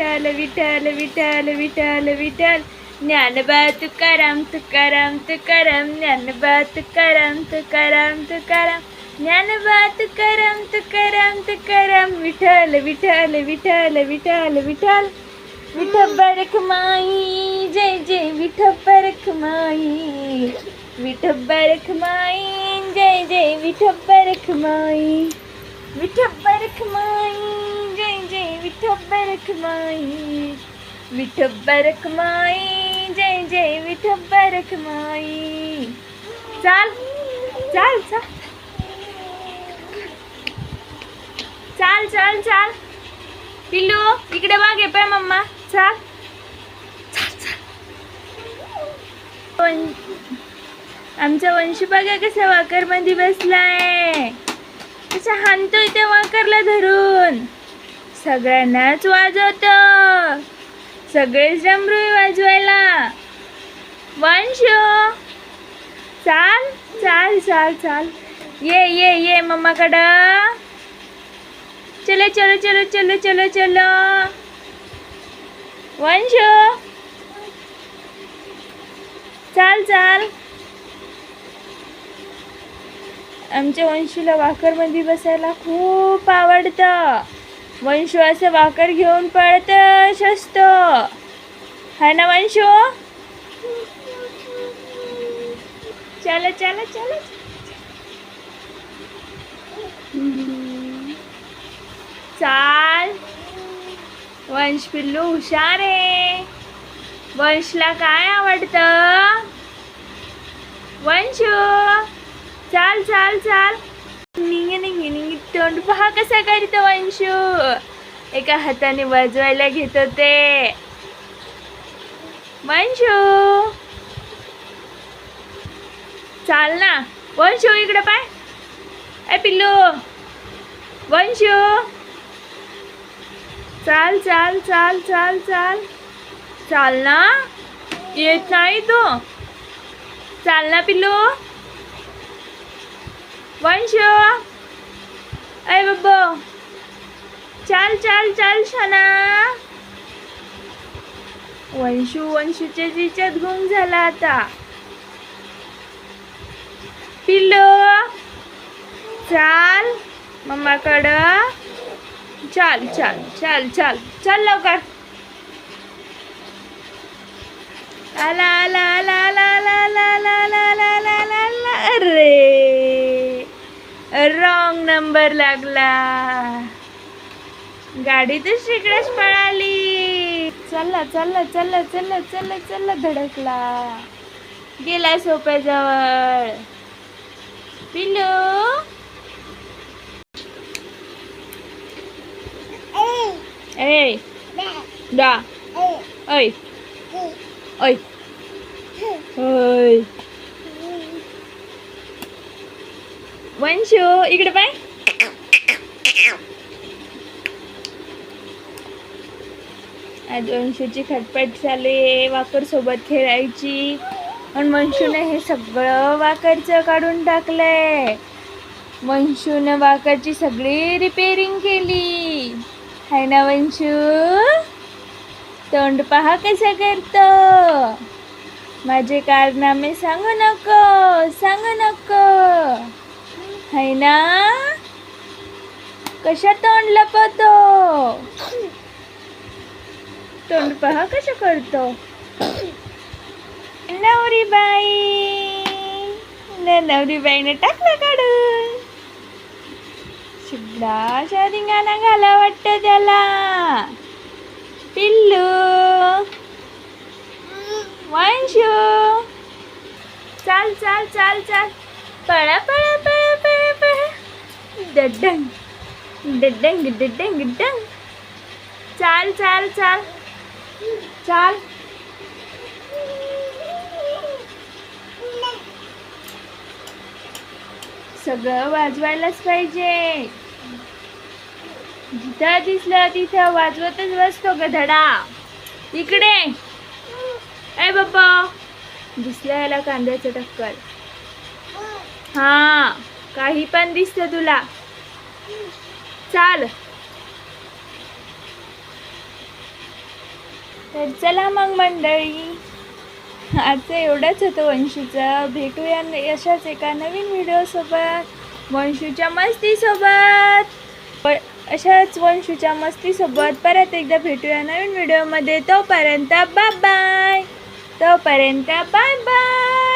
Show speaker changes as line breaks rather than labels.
विठ्ठल विठ्ठल विठ्ठल विठ्ठल विठ्ठल ज्ञानबा तुकाराम तुकाराम तुकाराम ज्ञानबा तुकाराम तुकाराम तुकाराम ज्ञानबा तुकाराम तुकाराम तुकाराम विठ्ठल विठ्ठल विठ्ठल विठ्ठल विठ्ठल विठब्बा रखमाई जय जय विठब्बा रखमाई विठब्बा रखमाई जय जय विठब्बा रखमाई विठब्बा रखमाई जय जय विठब्बा रखमाई विठब्बा रखमाई जय जय विठब्बा रखमाई चाल चाल चाल चाल चाल चाल पिल्लू इकडे बघ ये पाय मम्मा चाल चाल चाल वन- आमचा वंश बघा कसा वाकरमध्ये बसलाय. कसा हाणतोय त्या वाकरला धरून. सगळ्यांनाच वाजवत. सगळेच डमरू वाजवायला. वंश चाल चाल चाल चाल. ये ये ये मम्माकडं. चलो चलो चलो चलो चलो चलो. वंश चाल चाल. आमच्या वंशीला वाकरमध्ये बसायला खूप आवडतं. वंशू असं वाकर घेऊन पळत शस्त. है ना वंशू? चला चला चला. चाल. वंश पिल्लू हुशार आहे. वंशला काय आवडतं? वंशू चाल चाल चाल. निघे निघे निंग. तोंड पहा कसा करतो वंशू एका हाताने वाजवायला घेत होते वंशू चाल ना. वंशू इकडे पाय. ए पिल्लू. वंशू चाल चाल चाल चाल चाल. चाल ना. येत नाही तो. चाल ना पिल्लू. वंश अय बाबा. चाल चाल चाल शना. वंशू वंशूच्या जिच्यात गुम झाला आता. पिलो चाल मम्माकडं. चाल चाल चाल चाल चाल लवकर. आला आला आला आला आला आला आला आला आला आला. रॉंग नंबर लागला. गाडी तर तिकडेच पळाली. चला चला चला चला चला चला धडकला. गेला सोप्याजवळ. पिल्लू. ए. डा ऐ ऐ ऐ वंशू इकडे पाय. आज वंशूची खटपट झाली वाकर सोबत खेळायची. पण वंशूने हे सगळं वाकरचं काढून टाकलंय. वंशूने वाकरची सगळी रिपेरिंग केली. हाय ना वंशू? तोंड पहा कसं करतो. माझे कारनामे सांगू नको सांगू नको है ना कशा तोंड लपवतो? तोंड पहा कसं करतो? नवरी बाई. नवरी बाईने टाकलं काढून. अशा रिंगाणा घाला वाटतं त्याला. पिल्लू. वंशू. चाल चाल चाल चाल. पळा पळा पळा पळा पळा. दड्डन डडंग डडंग डंग चाल चाल चाल. चाल. सगळं वाजवायलाच पाहिजे. जिथं दिसलं तिथं वाजवतच बसतो गधडा इकडे. ए बाबा दिसलं याला कांद्याचं टक्कर. हा काही पण दिसतं तुला. चाल. तर चला मग मंडळी. आजचं एवढंच होतं वंशूचं. भेटूया अशाच एका नवीन व्हिडिओसोबत. वंशूच्या मस्तीसोबत. प- अशाच वंशूच्या मस्तीसोबत परत एकदा भेटूया नवीन व्हिडिओमध्ये. तोपर्यंत बाय बाय. तोपर्यंत बाय बाय.